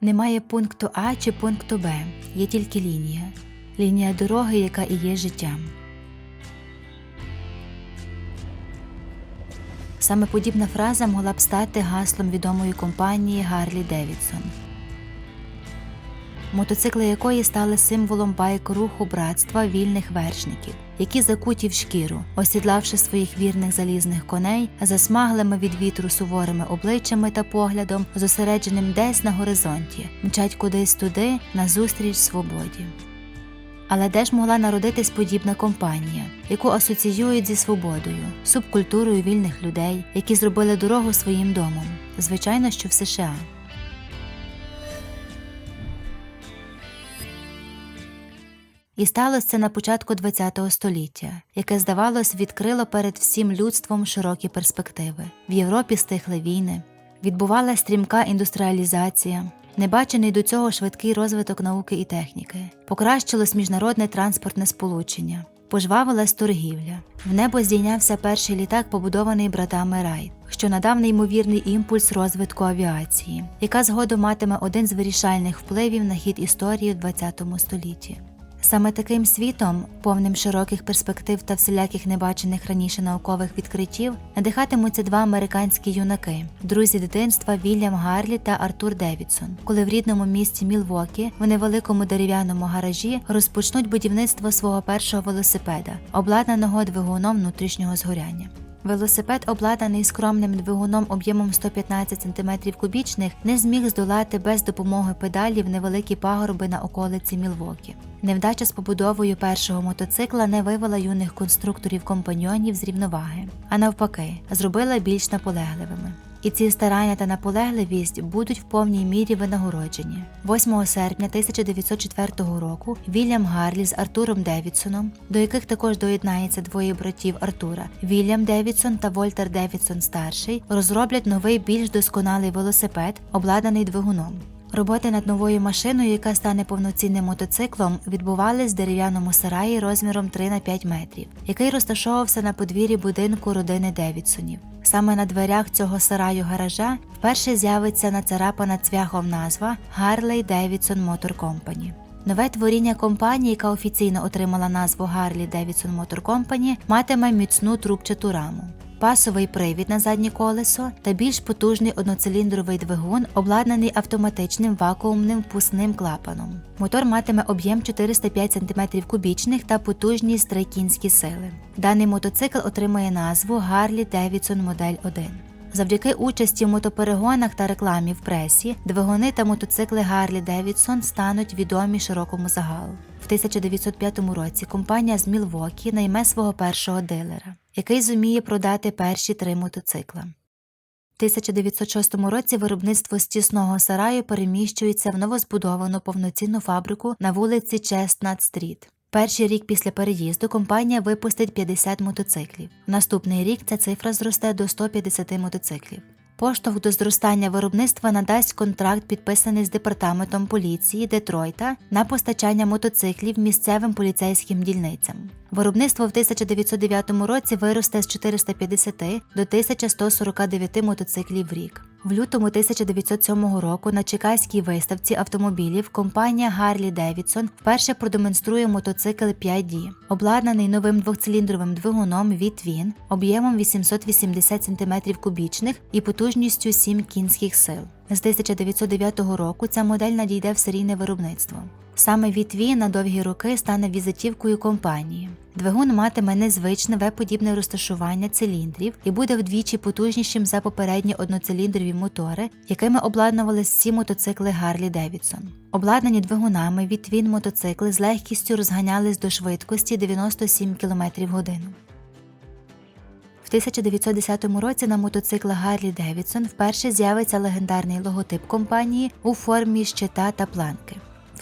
Немає пункту А чи пункту Б, є тільки лінія. Лінія дороги, яка і є життям. Саме подібна фраза могла б стати гаслом відомої компанії Гарлі Девідсон, мотоцикли якої стали символом байк-руху братства вільних вершників, які закуті в шкіру, осідлавши своїх вірних залізних коней, засмаглими від вітру суворими обличчями та поглядом, зосередженим десь на горизонті, мчать кудись туди, назустріч свободі. Але де ж могла народитись подібна компанія, яку асоціюють зі свободою, субкультурою вільних людей, які зробили дорогу своїм домом? Звичайно, що в США. І сталося це на початку ХХ століття, яке, здавалось, відкрило перед всім людством широкі перспективи. В Європі стихли війни, відбувалася стрімка індустріалізація, небачений до цього швидкий розвиток науки і техніки, покращилось міжнародне транспортне сполучення, пожвавилась торгівля. В небо здійнявся перший літак, побудований братами Райт, що надав неймовірний імпульс розвитку авіації, яка згодом матиме один з вирішальних впливів на хід історії в ХХ столітті. Саме таким світом, повним широких перспектив та всіляких небачених раніше наукових відкриттів, надихатимуться два американські юнаки, друзі дитинства Вільям Гарлі та Артур Девідсон, коли в рідному місті Мілвокі в невеликому дерев'яному гаражі розпочнуть будівництво свого першого велосипеда, обладнаного двигуном внутрішнього згоряння. Велосипед, обладнаний скромним двигуном об'ємом 115 см кубічних, не зміг здолати без допомоги педалів невеликі пагорби на околиці Мілвокі. Невдача з побудовою першого мотоцикла не вивела юних конструкторів компаньйонів з рівноваги, а навпаки, зробила більш наполегливими. І ці старання та наполегливість будуть в повній мірі винагороджені. 8 серпня 1904 року Вільям Гарлі з Артуром Девідсоном, до яких також доєднається двоє братів Артура Вільям Девідсон та Вольтер Девідсон старший, розроблять новий більш досконалий велосипед, обладнаний двигуном. Роботи над новою машиною, яка стане повноцінним мотоциклом, відбувались в дерев'яному сараї розміром 3 на 5 метрів, який розташовувався на подвір'ї будинку родини Девідсонів. Саме на дверях цього сараю гаража вперше з'явиться нацарапана цвяхом назва Harley Davidson Motor Company. Нове творіння компанії, яка офіційно отримала назву Harley Davidson Motor Company, матиме міцну трубчату раму. Пасовий привід на заднє колесо та більш потужний одноциліндровий двигун, обладнаний автоматичним вакуумним впускним клапаном. Мотор матиме об'єм 405 см кубічних та потужність 3 сили. Даний мотоцикл отримає назву Harley Davidson Модель 1. Завдяки участі в мотоперегонах та рекламі в пресі, двигуни та мотоцикли Гарлі Девідсон стануть відомі широкому загалу. В 1905 році компанія з Мілвокі найме свого першого дилера, який зуміє продати перші три мотоцикла. В 1906 році виробництво стісного сараю переміщується в новозбудовану повноцінну фабрику на вулиці Честнат Стріт. Перший рік після переїзду компанія випустить 50 мотоциклів. Наступний рік ця цифра зросте до 150 мотоциклів. Поштовх до зростання виробництва надасть контракт, підписаний з департаментом поліції Детройта на постачання мотоциклів місцевим поліцейським дільницям. Виробництво в 1909 році виросте з 450 до 1149 мотоциклів в рік. В лютому 1907 року на Чикаській виставці автомобілів компанія Harley Davidson вперше продемонструє мотоцикл 5D, обладнаний новим двохциліндровим двигуном від Twin об'ємом 880 см кубічних і потужністю 7 кінських сил. З 1909 року ця модель надійде в серійне виробництво. Саме V-Twin на довгі роки стане візитівкою компанії. Двигун матиме незвичне В-подібне розташування циліндрів і буде вдвічі потужнішим за попередні одноциліндрові мотори, якими обладнували всі мотоцикли Harley Davidson. Обладнані двигунами V-Twin мотоцикли з легкістю розганялись до швидкості 97 км годину. В 1910 році на мотоциклах Harley Davidson вперше з'явиться легендарний логотип компанії у формі щита та планки.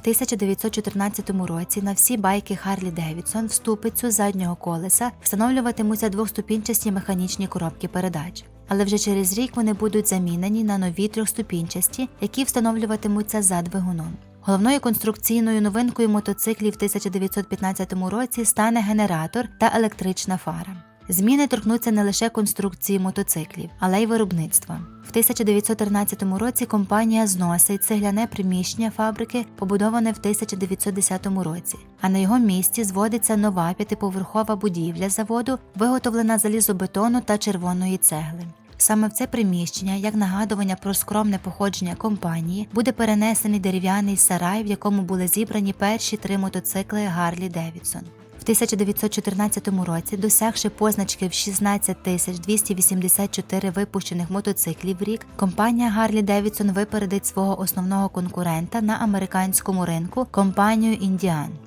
В 1914 році на всі байки Harley Davidson в ступицю заднього колеса встановлюватимуться двохступінчасті механічні коробки передач. Але вже через рік вони будуть замінені на нові трьохступінчасті, які встановлюватимуться за двигуном. Головною конструкційною новинкою мотоциклів в 1915 році стане генератор та електрична фара. Зміни торкнуться не лише конструкції мотоциклів, але й виробництва. В 1913 році компанія зносить цегляне приміщення фабрики, побудоване в 1910 році, а на його місці зводиться нова п'ятиповерхова будівля заводу, виготовлена залізобетону та червоної цегли. Саме в це приміщення, як нагадування про скромне походження компанії, буде перенесений дерев'яний сарай, в якому були зібрані перші три мотоцикли Гарлі Девідсон. В 1914 році, досягши позначки в 16 тисяч 284 випущених мотоциклів в рік, компанія Гарлі Девідсон випередить свого основного конкурента на американському ринку компанію Індіан.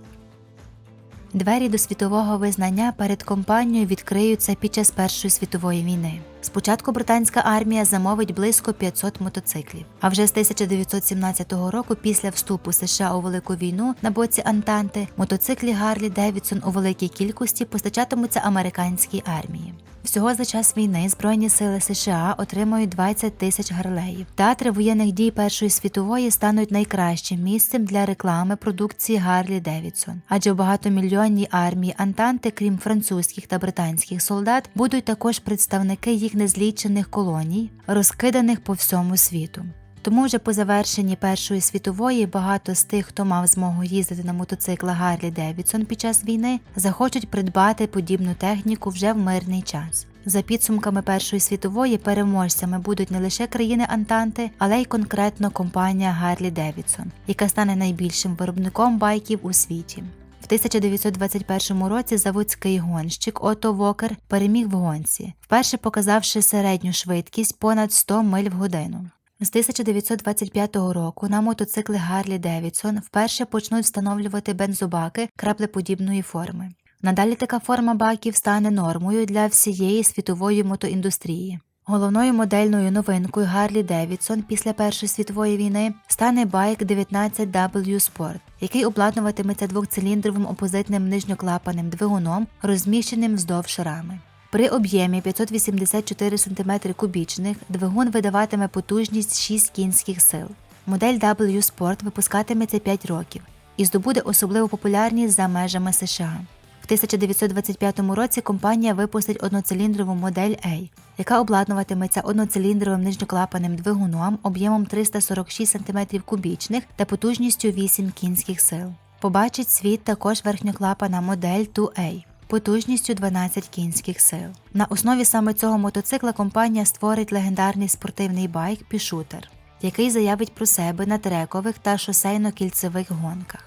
Двері до світового визнання перед компанією відкриються під час Першої світової війни. Спочатку британська армія замовить близько 500 мотоциклів. А вже з 1917 року, після вступу США у велику війну на боці Антанти, мотоциклі Гарлі Девідсон у великій кількості постачатимуться американській армії. Всього за час війни Збройні сили США отримують 20 тисяч гарлеїв. Театри воєнних дій Першої світової стануть найкращим місцем для реклами продукції Гарлі Девідсон, адже в багатомільйонній армії Антанти, крім французьких та британських солдат, будуть також представники їх незлічених колоній, розкиданих по всьому світу. Тому вже по завершенні Першої світової багато з тих, хто мав змогу їздити на мотоциклах Гарлі Девідсон під час війни, захочуть придбати подібну техніку вже в мирний час. За підсумками Першої світової переможцями будуть не лише країни Антанти, але й конкретно компанія Гарлі Девідсон, яка стане найбільшим виробником байків у світі. В 1921 році заводський гонщик Отто Вокер переміг в гонці, вперше показавши середню швидкість понад 100 миль в годину. З 1925 року на мотоцикли Гарлі Девідсон вперше почнуть встановлювати бензобаки краплеподібної форми. Надалі така форма баків стане нормою для всієї світової мотоіндустрії. Головною модельною новинкою Гарлі Девідсон після Першої світової війни стане байк 19W Sport, який обладнуватиметься двохциліндровим опозитним нижньоклапаним двигуном, розміщеним вздовж рами. При об'ємі 584 см кубічних двигун видаватиме потужність 6 кінських сил. Модель W Sport випускатиметься 5 років і здобуде особливу популярність за межами США. В 1925 році компанія випустить одноциліндрову модель A, яка обладнуватиметься одноциліндровим нижньоклапаним двигуном об'ємом 346 см кубічних та потужністю 8 кінських сил. Побачить світ також верхньоклапана модель 2A потужністю 12 кінських сил. На основі саме цього мотоцикла компанія створить легендарний спортивний байк Пішутер, який заявить про себе на трекових та шосейно-кільцевих гонках.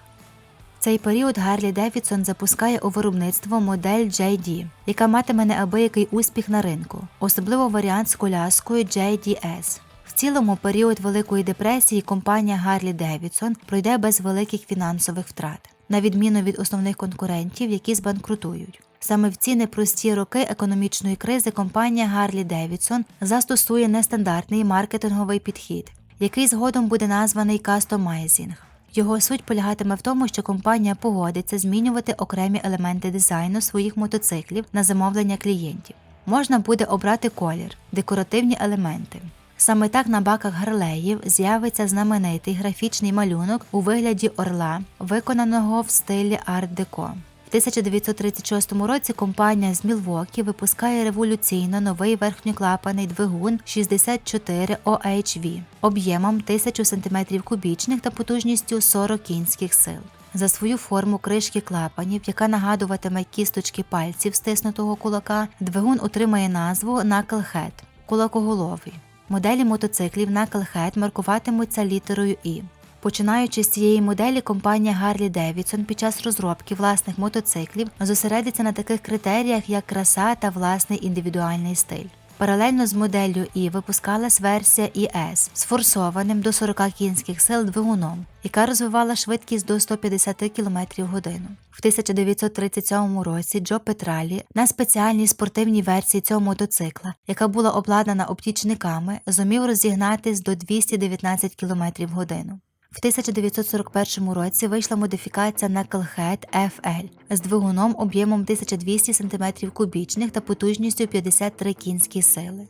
Цей період Гарлі Девідсон запускає у виробництво модель JD, яка матиме неабиякий успіх на ринку, особливо варіант з коляскою JDS. В цілому період Великої депресії компанія Гарлі Девідсон пройде без великих фінансових втрат на відміну від основних конкурентів, які збанкрутують. Саме в ці непрості роки економічної кризи компанія Гарлі Девідсон застосує нестандартний маркетинговий підхід, який згодом буде названий кастомайзінг. Його суть полягатиме в тому, що компанія погодиться змінювати окремі елементи дизайну своїх мотоциклів на замовлення клієнтів. Можна буде обрати колір, декоративні елементи. Саме так на баках гарлеїв з'явиться знаменитий графічний малюнок у вигляді орла, виконаного в стилі арт-деко. В 1936 році компанія з Мілвокі випускає революційно новий верхньоклапаний двигун 64 OHV об'ємом 1000 см кубічних та потужністю 40 кінських сил. За свою форму кришки клапанів, яка нагадуватиме кісточки пальців стиснутого кулака, двигун отримає назву Knucklehead – кулакоголовий. Моделі мотоциклів на Calhead маркуватимуться літерою І. Починаючи з цієї моделі, компанія Гарлі Девідсон під час розробки власних мотоциклів зосередиться на таких критеріях, як краса та власний індивідуальний стиль. Паралельно з моделлю І випускалась версія ES з форсованим до 40 кінських сил двигуном, яка розвивала швидкість до 150 км в годину. В 1937 році Джо Петралі на спеціальній спортивній версії цього мотоцикла, яка була обладнана оптічниками, зумів розігнатись до 219 км в годину. В 1941 році вийшла модифікація Knucklehead FL з двигуном об'ємом 1200 см кубічних та потужністю 53 кінські сили.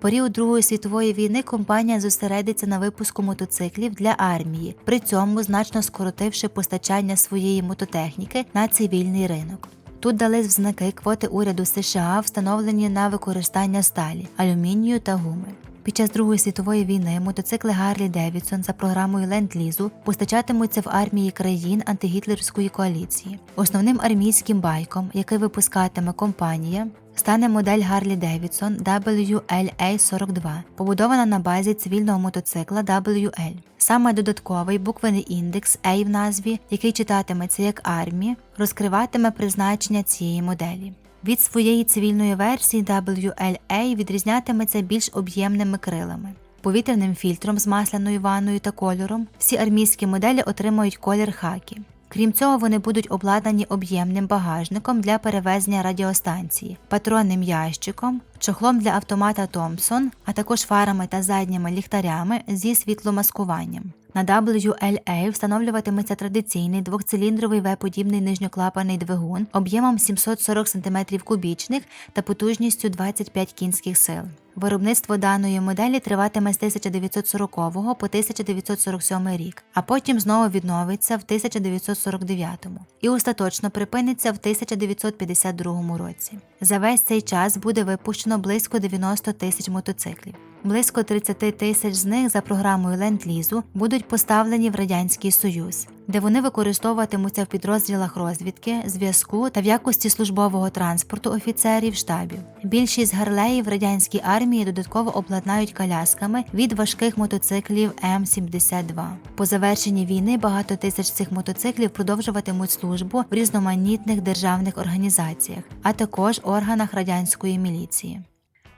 Період Другої світової війни компанія зосередиться на випуску мотоциклів для армії, при цьому значно скоротивши постачання своєї мототехніки на цивільний ринок. Тут дались в знаки квоти уряду США, встановлені на використання сталі, алюмінію та гуми. Під час Другої світової війни мотоцикли Гарлі Девідсон за програмою Ленд-Лізу постачатимуться в армії країн антигітлерської коаліції. Основним армійським байком, який випускатиме компанія, стане модель Гарлі Девідсон WLA-42, побудована на базі цивільного мотоцикла WL. Саме додатковий буквений індекс A в назві, який читатиметься як армія, розкриватиме призначення цієї моделі. Від своєї цивільної версії WLA відрізнятиметься більш об'ємними крилами. Повітряним фільтром з масляною ванною та кольором всі армійські моделі отримують колір хакі. Крім цього, вони будуть обладнані об'ємним багажником для перевезення радіостанції, патронним ящиком, чохлом для автомата Томпсон, а також фарами та задніми ліхтарями зі світломаскуванням. На WLA встановлюватиметься традиційний двохциліндровий V-подібний нижньоклапаний двигун об'ємом 740 см кубічних та потужністю 25 кінських сил. Виробництво даної моделі триватиме з 1940 по 1947 рік, а потім знову відновиться в 1949 і остаточно припиниться в 1952 році. За весь цей час буде випущено близько 90 тисяч мотоциклів. Близько 30 тисяч з них за програмою Ленд-Лізу будуть поставлені в Радянський Союз, де вони використовуватимуться в підрозділах розвідки, зв'язку та в якості службового транспорту офіцерів штабів. Більшість гарлеїв радянській армії додатково обладнають колясками від важких мотоциклів М-72. По завершенні війни багато тисяч цих мотоциклів продовжуватимуть службу в різноманітних державних організаціях, а також органах радянської міліції.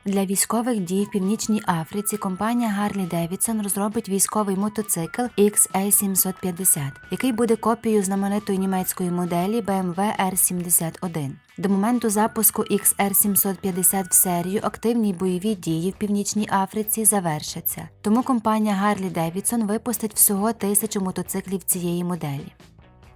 Для військових дій в Північній Африці компанія Harley Davidson розробить військовий мотоцикл XA750, який буде копією знаменитої німецької моделі BMW R71. До моменту запуску XR750 в серію активні бойові дії в Північній Африці завершаться. Тому компанія Harley Davidson випустить всього тисячу мотоциклів цієї моделі.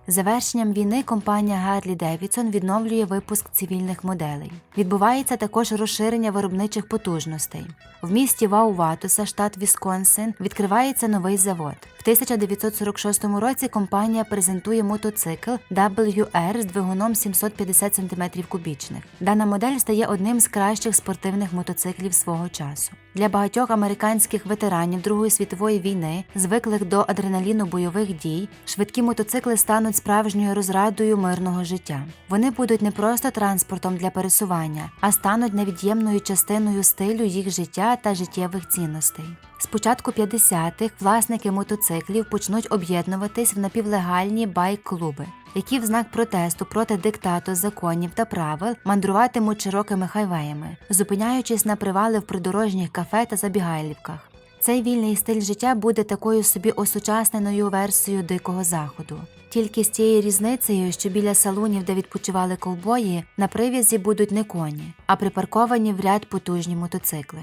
Завершенням війни компанія Harley Davidson відновлює випуск цивільних моделей. Відбувається також розширення виробничих потужностей. В місті Вауватуса, штат Вісконсин, відкривається новий завод. В 1946 році компанія презентує мотоцикл WR з двигуном 750 см кубічних. Дана модель стає одним з кращих спортивних мотоциклів свого часу. Для багатьох американських ветеранів Другої світової війни, звиклих до адреналіну бойових дій, швидкі мотоцикли стануть справжньою розрадою мирного життя. Вони будуть не просто транспортом для пересування, а стануть невід'ємною частиною стилю їх життя та життєвих цінностей. З початку 50-х власники мотоциклів почнуть об'єднуватись в напівлегальні байк-клуби, які в знак протесту проти диктату законів та правил мандруватимуть широкими хайвеями, зупиняючись на привали в придорожніх кафе та забігайлівках. Цей вільний стиль життя буде такою собі осучасненою версією дикого заходу. Тільки з тією різницею, що біля салонів, де відпочивали ковбої, на прив'язі будуть не коні, а припарковані в ряд потужні мотоцикли.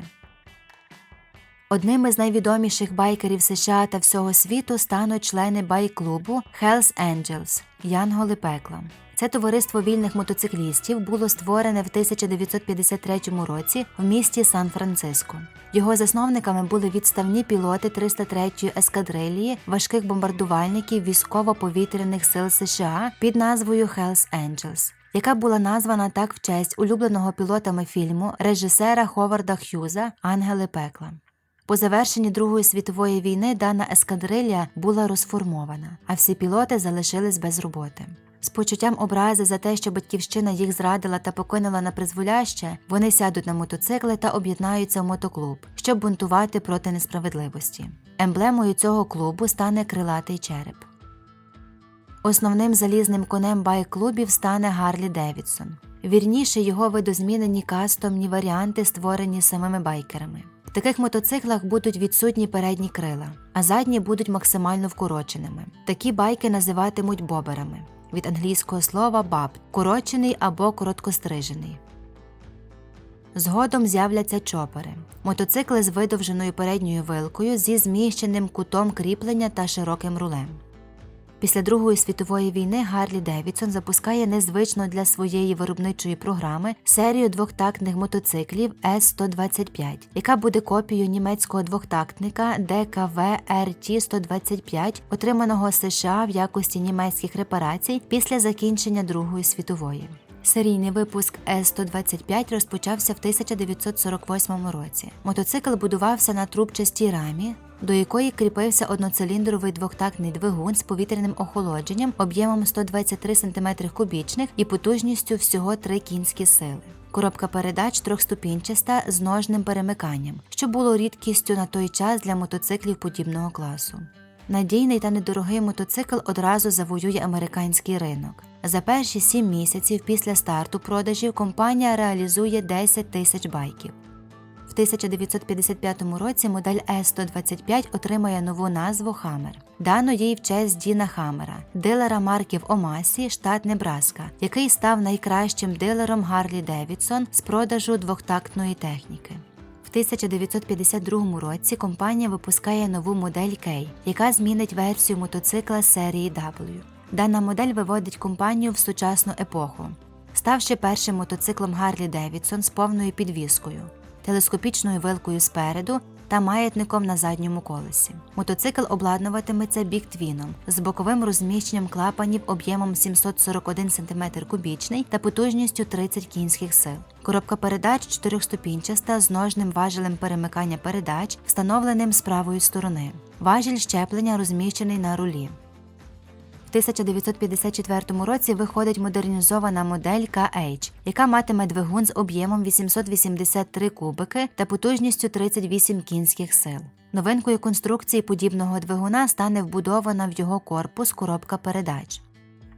Одним із найвідоміших байкерів США та всього світу стануть члени байк-клубу Hells Angels Янголи пекла. Це товариство вільних мотоциклістів було створене в 1953 році в місті Сан-Франциско. Його засновниками були відставні пілоти 303-ї ескадрилії важких бомбардувальників військово-повітряних сил США під назвою Hells Angels, яка була названа так в честь улюбленого пілотами фільму режисера Ховарда Х'юза Ангели пекла. По завершенні Другої світової війни дана ескадрилья була розформована, а всі пілоти залишились без роботи. З почуттям образи за те, що батьківщина їх зрадила та покинула на призволяще, вони сядуть на мотоцикли та об'єднаються в мотоклуб, щоб бунтувати проти несправедливості. Емблемою цього клубу стане крилатий череп. Основним залізним конем байк-клубів стане Гарлі Девідсон. Вірніше його видозмінені кастомні варіанти, створені самими байкерами. В таких мотоциклах будуть відсутні передні крила, а задні будуть максимально вкороченими. Такі байки називатимуть боберами від англійського слова баб корочений або короткострижений. Згодом з'являться чопери мотоцикли з видовженою передньою вилкою зі зміщеним кутом кріплення та широким рулем. Після Другої світової війни Гарлі Девідсон запускає незвично для своєї виробничої програми серію двохтактних мотоциклів С-125, яка буде копією німецького двохтактника ДКВ РТ-125, отриманого США в якості німецьких репарацій після закінчення Другої світової. Серійний випуск С-125 розпочався в 1948 році. Мотоцикл будувався на трубчастій рамі, до якої кріпився одноциліндровий двохтактний двигун з повітряним охолодженням об'ємом 123 см кубічних і потужністю всього 3 кінські сили. Коробка передач трьохступінчаста з ножним перемиканням, що було рідкістю на той час для мотоциклів подібного класу. Надійний та недорогий мотоцикл одразу завоює американський ринок. За перші сім місяців після старту продажів компанія реалізує 10 тисяч байків. В 1955 році модель С-125 отримає нову назву Хаммер. Дано їй в честь Діна Хаммера, дилера марки в Омасі, штат Небраска, який став найкращим дилером Гарлі Девідсон з продажу двохтактної техніки. В 1952 році компанія випускає нову модель K, яка змінить версію мотоцикла серії W. Дана модель виводить компанію в сучасну епоху, ставши першим мотоциклом Гарлі Девідсон з повною підвіскою, телескопічною вилкою спереду та маятником на задньому колесі. Мотоцикл обладнуватиметься біктвіном з боковим розміщенням клапанів об'ємом 741 см кубічний та потужністю 30 кінських сил. Коробка передач чотирьохступінчаста з ножним важелем перемикання передач, встановленим з правої сторони. Важіль щеплення розміщений на рулі. В 1954 році виходить модернізована модель KH, яка матиме двигун з об'ємом 883 кубики та потужністю 38 кінських сил. Новинкою конструкції подібного двигуна стане вбудована в його корпус коробка передач.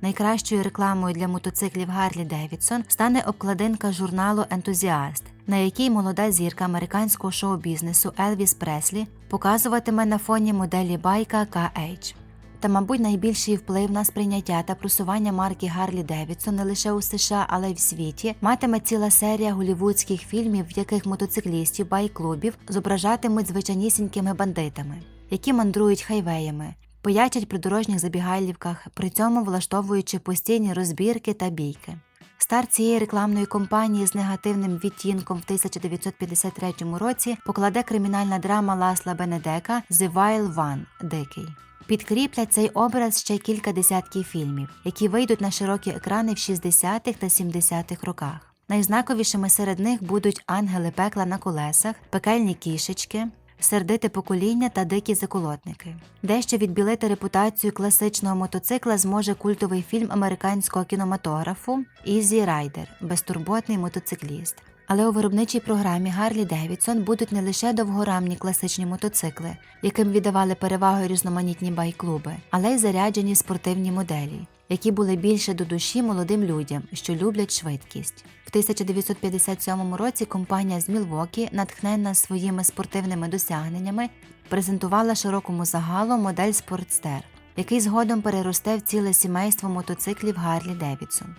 Найкращою рекламою для мотоциклів Гарлі Девідсон стане обкладинка журналу Ентузіаст, на якій молода зірка американського шоу-бізнесу Елвіс Преслі показуватиме на фоні моделі байка KH. Та, мабуть, найбільший вплив на сприйняття та просування марки Гарлі Девідсон не лише у США, але й в світі матиме ціла серія голівудських фільмів, в яких мотоциклістів байк-клубів зображатимуть звичайнісінькими бандитами, які мандрують хайвеями, поячать при дорожніх забігайлівках, при цьому влаштовуючи постійні розбірки та бійки. Старт цієї рекламної кампанії з негативним відтінком в 1953 році покладе кримінальна драма Ласла Бенедека «The Wild One» Дикий. Підкріплять цей образ ще кілька десятків фільмів, які вийдуть на широкі екрани в 60-х та 70-х роках. Найзнаковішими серед них будуть ангели пекла на колесах, пекельні кішечки, сердите покоління та дикі заколотники. Дещо відбілити репутацію класичного мотоцикла зможе культовий фільм американського кінематографу Ізі Райдер безтурботний мотоцикліст. Але у виробничій програмі Гарлі Девідсон будуть не лише довгорамні класичні мотоцикли, яким віддавали перевагу різноманітні байк-клуби, але й заряджені спортивні моделі, які були більше до душі молодим людям, що люблять швидкість. В 1957 році компанія з Мілвокі, натхненна своїми спортивними досягненнями, презентувала широкому загалу модель Спортстер, який згодом переросте в ціле сімейство мотоциклів Гарлі Девідсон.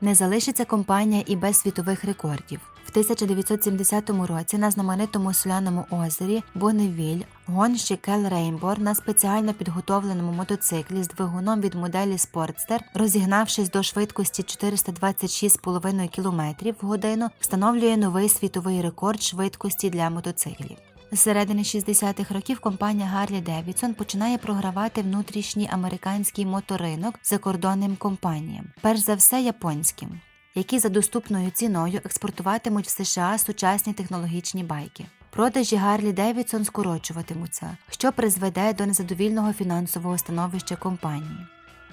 Не залишиться компанія і без світових рекордів. В 1970 році на знаменитому соляному озері Бонневіль гонщик Кел Рейнбор на спеціально підготовленому мотоциклі з двигуном від моделі Sportster, розігнавшись до швидкості 426,5 км в годину, встановлює новий світовий рекорд швидкості для мотоциклів. З середини 60-х років компанія Гарлі Девідсон починає програвати внутрішній американський моторинок закордонним компаніям, перш за все японським, які за доступною ціною експортуватимуть в США сучасні технологічні байки. Продажі Гарлі Девідсон скорочуватимуться, що призведе до незадовільного фінансового становища компанії.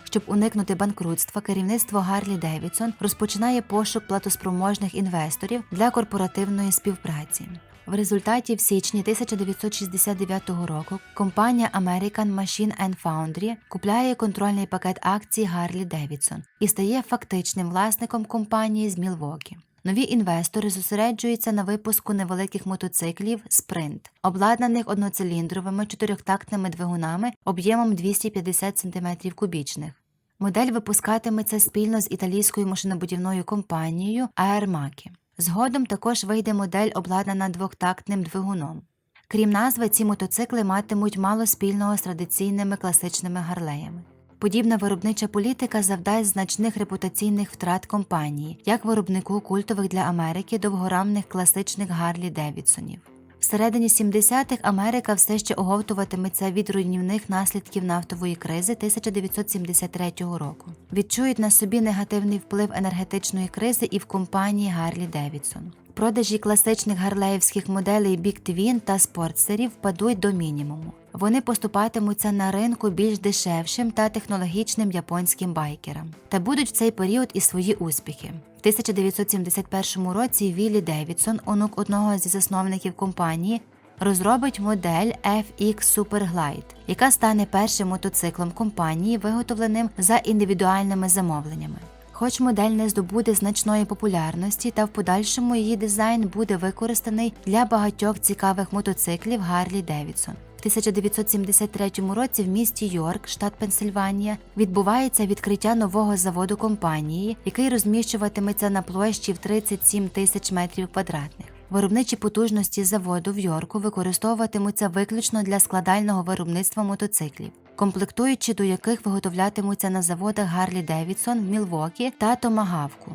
Щоб уникнути банкрутства, керівництво Гарлі Девідсон розпочинає пошук платоспроможних інвесторів для корпоративної співпраці. В результаті в січні 1969 року компанія American Machine and Foundry купляє контрольний пакет акцій Гарлі Девідсон і стає фактичним власником компанії з Мілвокі. Нові інвестори зосереджуються на випуску невеликих мотоциклів Sprint, обладнаних одноциліндровими чотирьохтактними двигунами об'ємом 250 см кубічних. Модель випускатиметься спільно з італійською машинобудівною компанією Aermaki. Згодом також вийде модель, обладнана двохтактним двигуном. Крім назви, ці мотоцикли матимуть мало спільного з традиційними класичними гарлеями. Подібна виробнича політика завдасть значних репутаційних втрат компанії, як виробнику культових для Америки довгорамних класичних Гарлі Девідсонів. Всередині 70-х Америка все ще оговтуватиметься від руйнівних наслідків нафтової кризи 1973 року. Відчують на собі негативний вплив енергетичної кризи і в компанії Гарлі Девідсон. Продажі класичних гарлеївських моделей Big Twin та спортсерів впадуть до мінімуму. Вони поступатимуться на ринку більш дешевшим та технологічним японським байкерам та будуть в цей період і свої успіхи. В 1971 році Віллі Девідсон, онук одного зі засновників компанії, розробить модель FX Superglide, яка стане першим мотоциклом компанії, виготовленим за індивідуальними замовленнями. Хоч модель не здобуде значної популярності, та в подальшому її дизайн буде використаний для багатьох цікавих мотоциклів Гарлі Девідсон. В 1973 році в місті Йорк, штат Пенсильванія, відбувається відкриття нового заводу компанії, який розміщуватиметься на площі в 37 тисяч метрів квадратних. Виробничі потужності заводу в Йорку використовуватимуться виключно для складального виробництва мотоциклів, комплектуючі до яких виготовлятимуться на заводах Гарлі Девідсон, Мілвокі та Томагавку.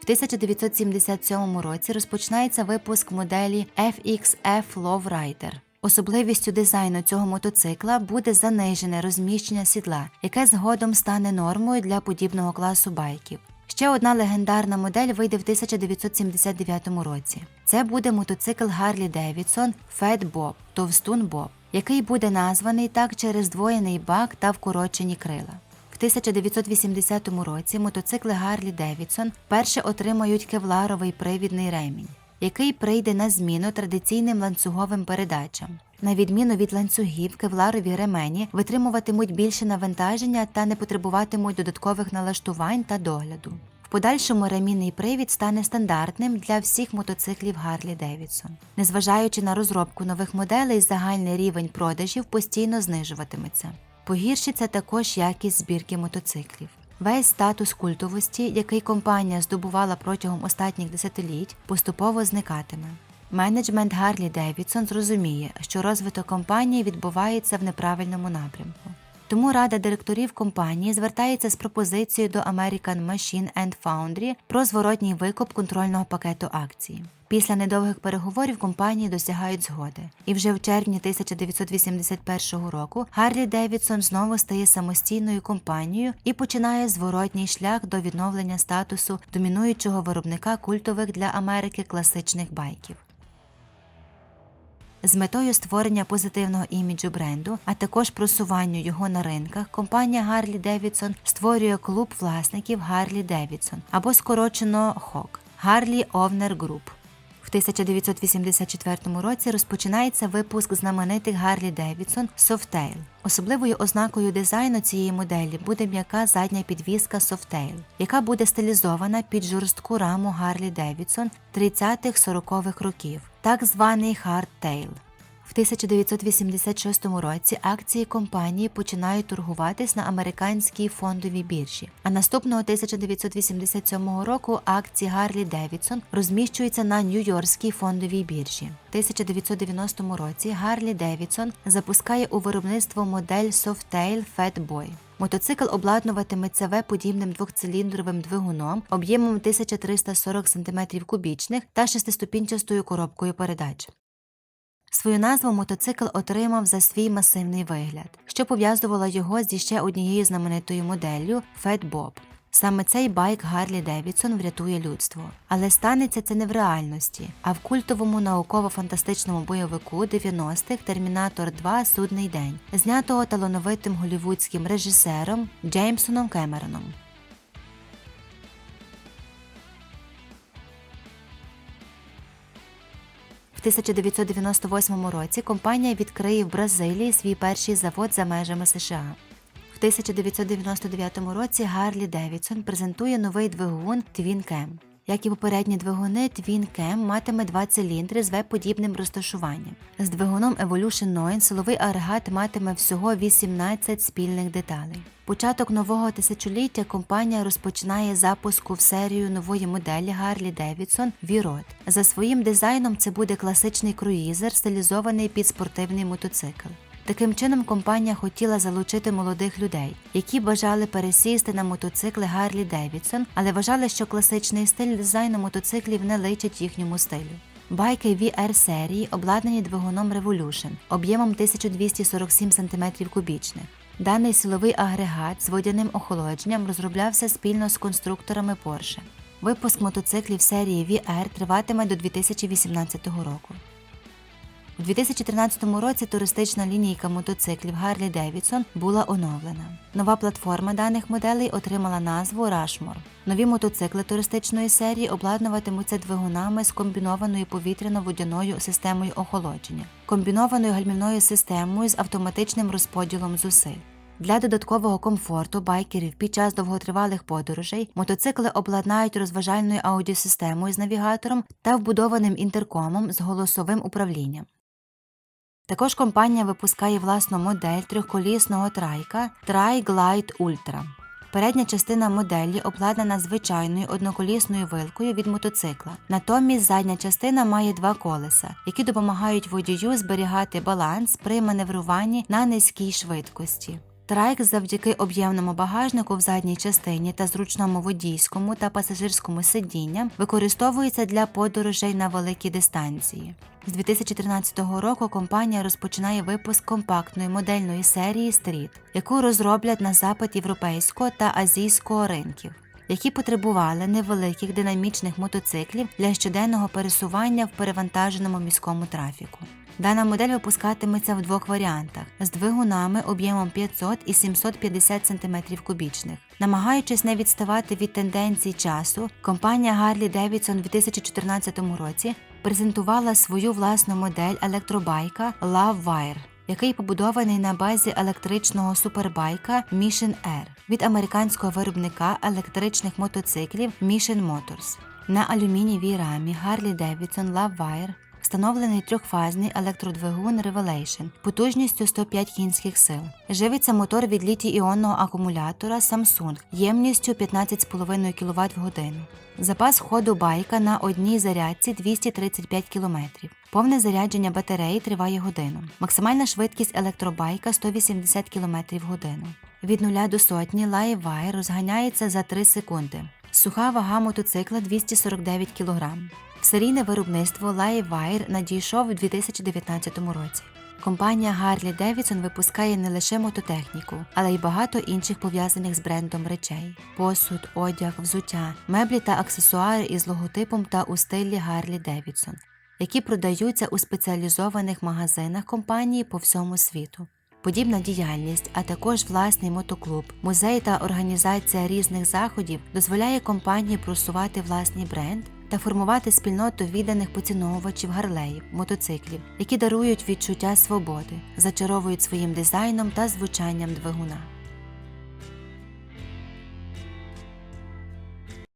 В 1977 році розпочинається випуск моделі FXF Lowrider. Особливістю дизайну цього мотоцикла буде занижене розміщення сідла, яке згодом стане нормою для подібного класу байків. Ще одна легендарна модель вийде в 1979 році. Це буде мотоцикл Гарлі Девідсон Fat Боб, Товстун Боб, який буде названий так через здвоєний бак та вкорочені крила. В 1980 році мотоцикли Гарлі Девідсон вперше отримають кевларовий привідний ремінь, який прийде на зміну традиційним ланцюговим передачам. На відміну від ланцюгів, кевларові ремені витримуватимуть більше навантаження та не потребуватимуть додаткових налаштувань та догляду. В подальшому ремінний привід стане стандартним для всіх мотоциклів Гарлі Девідсон. Незважаючи на розробку нових моделей, загальний рівень продажів постійно знижуватиметься. Погіршиться також якість збірки мотоциклів. Весь статус культовості, який компанія здобувала протягом останніх десятиліть, поступово зникатиме. Менеджмент Гарлі Девідсон зрозуміє, що розвиток компанії відбувається в неправильному напрямку. Тому рада директорів компанії звертається з пропозицією до American Machine and Foundry про зворотній викуп контрольного пакету акцій. Після недовгих переговорів компанії досягають згоди, і вже в червні 1981 року Гарлі Девідсон знову стає самостійною компанією і починає зворотній шлях до відновлення статусу домінуючого виробника культових для Америки класичних байків. З метою створення позитивного іміджу бренду, а також просуванню його на ринках, компанія Гарлі Девідсон створює клуб власників Гарлі Девідсон або скорочено ХОК Гарлі Овнер Груп. В 1984 році розпочинається випуск знаменитих Гарлі Девідсон Softail. Особливою ознакою дизайну цієї моделі буде м'яка задня підвіска Softail, яка буде стилізована під жорстку раму Гарлі Девідсон 30-40-х років, так званий Hardtail. В 1986 році акції компанії починають торгуватись на американській фондовій біржі. А наступного 1987 року акції Гарлі Девідсон розміщуються на Нью-Йоркській фондовій біржі. В 1990 році Гарлі Девідсон запускає у виробництво модель Softail Fat Boy. Мотоцикл обладнуватиметься В-подібним двохциліндровим двигуном об'ємом 1340 см кубічних та шестиступінчастою коробкою передач. Свою назву мотоцикл отримав за свій масивний вигляд, що пов'язувало його зі ще однією знаменитою моделлю Fat Bob. Саме цей байк Гарлі Девідсон врятує людство. Але станеться це не в реальності, а в культовому науково-фантастичному бойовику 90-х Термінатор 2 Судний день, знятого талановитим голівудським режисером Джеймсоном Кемероном. В 1998 році компанія відкриє в Бразилії свій перший завод за межами США. В 1999 році Гарлі Девідсон презентує новий двигун Twin Cam. Як і попередні двигуни, Twin Cam матиме два циліндри з веб-подібним розташуванням. З двигуном Evolution 9 силовий агрегат матиме всього 18 спільних деталей. Початок нового тисячоліття компанія розпочинає запуску в серію нової моделі Гарлі Девідсон V-Rod. За своїм дизайном це буде класичний круїзер, стилізований під спортивний мотоцикл. Таким чином компанія хотіла залучити молодих людей, які бажали пересісти на мотоцикли Гарлі Девідсон, але вважали, що класичний стиль дизайну мотоциклів не личить їхньому стилю. Байки VR серії обладнані двигуном Revolution об'ємом 1247 см кубічних. Даний силовий агрегат з водяним охолодженням розроблявся спільно з конструкторами Porsche. Випуск мотоциклів серії VR триватиме до 2018 року. У 2013 році туристична лінійка мотоциклів Harley Davidson була оновлена. Нова платформа даних моделей отримала назву Rushmore. Нові мотоцикли туристичної серії обладнуватимуться двигунами з комбінованою повітряно-водяною системою охолодження, комбінованою гальмівною системою з автоматичним розподілом зусиль. Для додаткового комфорту байкерів під час довготривалих подорожей мотоцикли обладнають розважальною аудіосистемою з навігатором та вбудованим інтеркомом з голосовим управлінням. Також компанія випускає власну модель трьохколісного трайка Tri-Glide Ultra. Передня частина моделі обладнана звичайною одноколісною вилкою від мотоцикла. Натомість задня частина має два колеса, які допомагають водію зберігати баланс при маневруванні на низькій швидкості. Трайк завдяки об'ємному багажнику в задній частині та зручному водійському та пасажирському сидінням використовується для подорожей на великі дистанції. З 2013 року компанія розпочинає випуск компактної модельної серії Street, яку розроблять на запит європейського та азійського ринків, які потребували невеликих динамічних мотоциклів для щоденного пересування в перевантаженому міському трафіку. Дана модель випускатиметься в двох варіантах з двигунами об'ємом 500 і 750 см кубічних. Намагаючись не відставати від тенденцій часу, компанія Harley Davidson у 2014 році презентувала свою власну модель електробайка Love який побудований на базі електричного супербайка Mission Air від американського виробника електричних мотоциклів Mission Motors. На алюмінієвій рамі Harley Davidson Love Wire встановлений трьохфазний електродвигун Revelation потужністю 105 кінських сил. Живиться мотор від літій-іонного акумулятора Samsung ємністю 15,5 кВт в годину. Запас ходу байка на одній зарядці 235 км. Повне зарядження батареї триває годину. Максимальна швидкість електробайка 180 км в годину. Від 0 до сотні Livewire розганяється за 3 секунди. Суха вага мотоцикла 249 кг. Серійне виробництво Livewire надійшов у 2019 році. Компанія Harley Davidson випускає не лише мототехніку, але й багато інших пов'язаних з брендом речей: посуд, одяг, взуття, меблі та аксесуари із логотипом та у стилі Harley Davidson, які продаються у спеціалізованих магазинах компанії по всьому світу. Подібна діяльність, а також власний мотоклуб, музей та організація різних заходів дозволяє компанії просувати власний бренд та формувати спільноту відданих поціновувачів гарлеїв, мотоциклів, які дарують відчуття свободи, зачаровують своїм дизайном та звучанням двигуна.